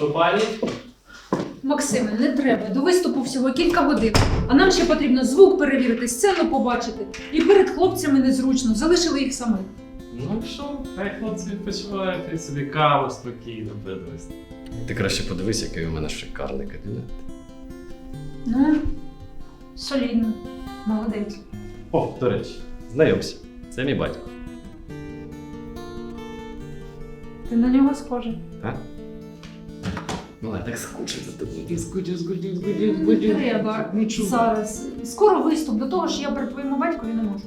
Прошу пані. Максиме, не треба. До виступу всього кілька годин. А нам ще потрібно звук перевірити, сцену побачити. І перед хлопцями незручно, залишили їх самих. Ну що, хай хлопці відпочивають, хай собі каву спокійно подивись. Ти краще подивись, який у мене шикарний кабінет. Ну, солідно. Молодець. О, до речі, знайомся. Це мій батько. Ти на нього схожий. А? Ну, я так скучив за тобою. Скучив, скучив, Не треба зараз. Скоро виступ, до того ж я при твоєму батькові не можу.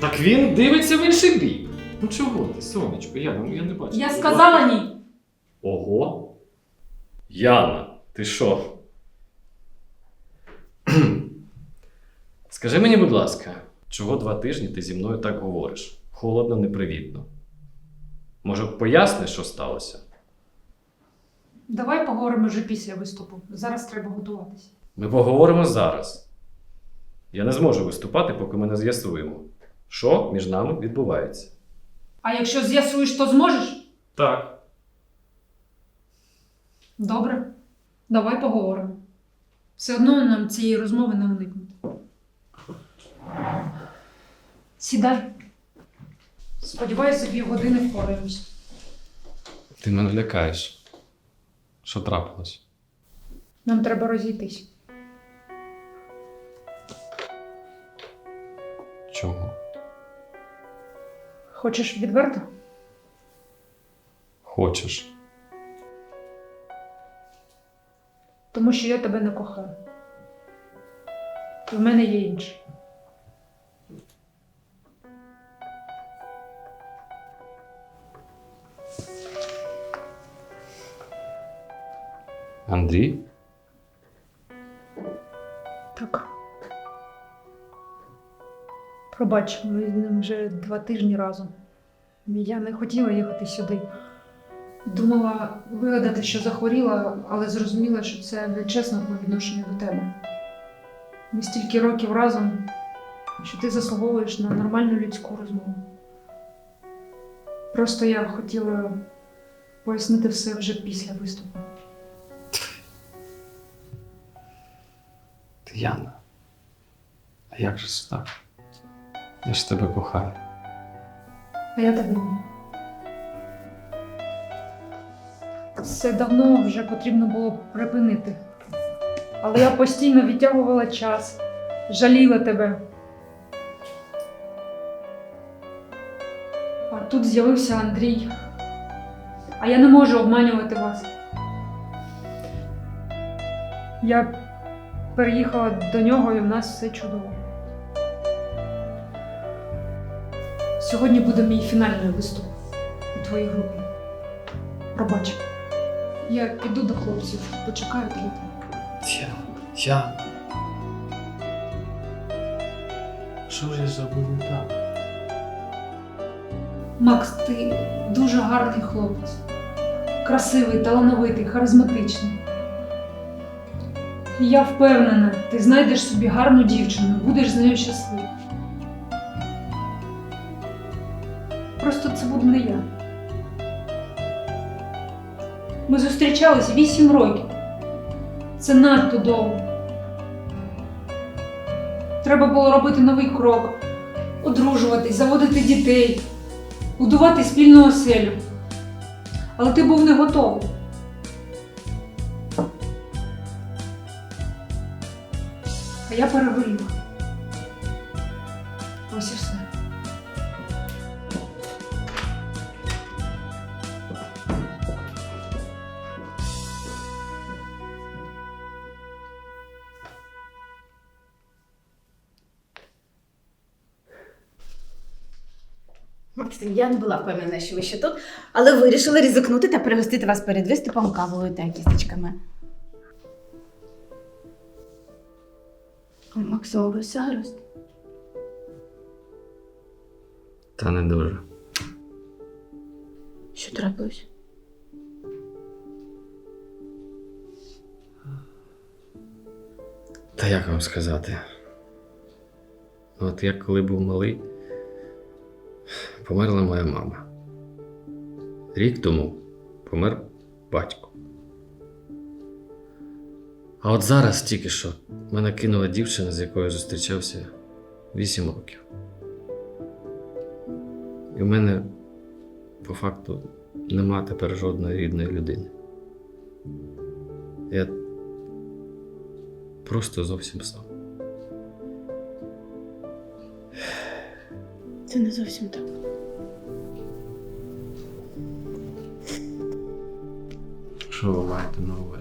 Так він дивиться в інший бік. Ну чого ти, сонечко, я, ну, я не бачу. Я сказала ні. Ого. Яна, ти що? Скажи мені, будь ласка, чого два тижні ти зі мною так говориш? Холодно, непривітно. Може, поясниш, що сталося? Давай поговоримо вже після виступу. Зараз треба готуватися. Ми поговоримо зараз. Я не зможу виступати, поки ми не з'ясуємо, що між нами відбувається. А якщо з'ясуєш, то зможеш? Так. Добре. Давай поговоримо. Все одно нам цієї розмови не уникнути. Сідай. Сподіваюся, за дві години впораємось. Ти мене лякаєш. Що трапилось? Нам треба розійтись. Чому? Хочеш відверто? Хочеш. Тому що я тебе не кохаю. В мене є інше. Андрій? Так. Пробач, ми з ним вже два тижні разом. Я не хотіла їхати сюди. Думала вигадати, що захворіла, але зрозуміла, що це нечесно по відношенню до тебе. Ми стільки років разом, що ти заслуговуєш на нормальну людську розмову. Просто я хотіла пояснити все вже після виступу. Яна. А як же це так? Я ж тебе кохаю. А я тебе. Це давно вже потрібно було припинити. Але я постійно відтягувала час, жаліла тебе. А тут з'явився Андрій. А я не можу обманювати вас. Я переїхала до нього і в нас все чудово. Сьогодні буде мій фінальний виступ у твоїй групі. Пробач. Я піду до хлопців, почекаю тебе. Яна. Яна. Що ж я зробив не так? Макс, ти дуже гарний хлопець. Красивий, талановитий, харизматичний. І я впевнена, ти знайдеш собі гарну дівчину, будеш з нею щасливий. Просто це буду не я. Ми зустрічались вісім років. Це надто довго. Треба було робити новий крок, одружуватись, заводити дітей, будувати спільну оселю. Але ти був не готовий. А я перегоріла. Ось і все. Я не була впевнена, що ви ще тут, але вирішила ризикнути та пригостити вас перед виступом кавою та кісточками. Максим, ви все гаразд? Та не дуже. Що трапилось? Та як вам сказати? От я коли був малий, померла моя мама. Рік тому помер батько. А от зараз тільки що мене кинула дівчина, з якою я зустрічався 8 років. І в мене по факту нема тепер жодної рідної людини. Я просто зовсім сам. Це не зовсім так. Що ви маєте на увазі?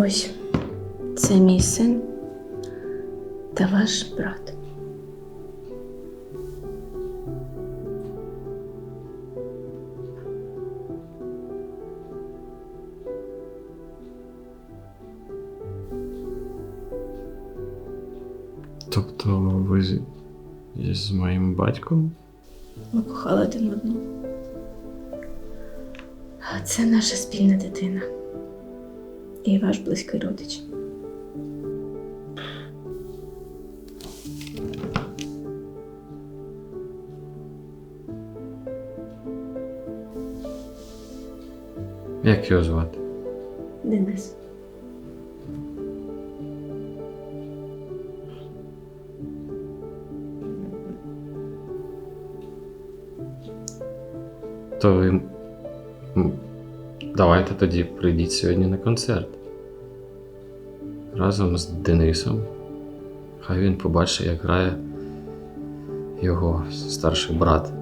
Ось це мій син та ваш брат. Тобто ви з, з моїм батьком? Ми кохали один одного. А це наша спільна дитина. І ваш близький родич. Як його звати? Денис. То ви. Давайте тоді прийдіть сьогодні на концерт. Разом з Денисом. Хай він побачить, як грає його старший брат.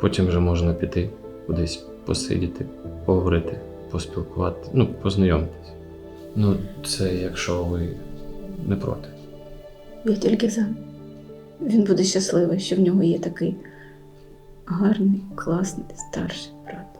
Потім вже можна піти кудись посидіти, поговорити, поспілкувати, ну, познайомитись. Ну, це якщо ви не проти. Я тільки за. Він буде щасливий, що в нього є такий гарний, класний старший брат.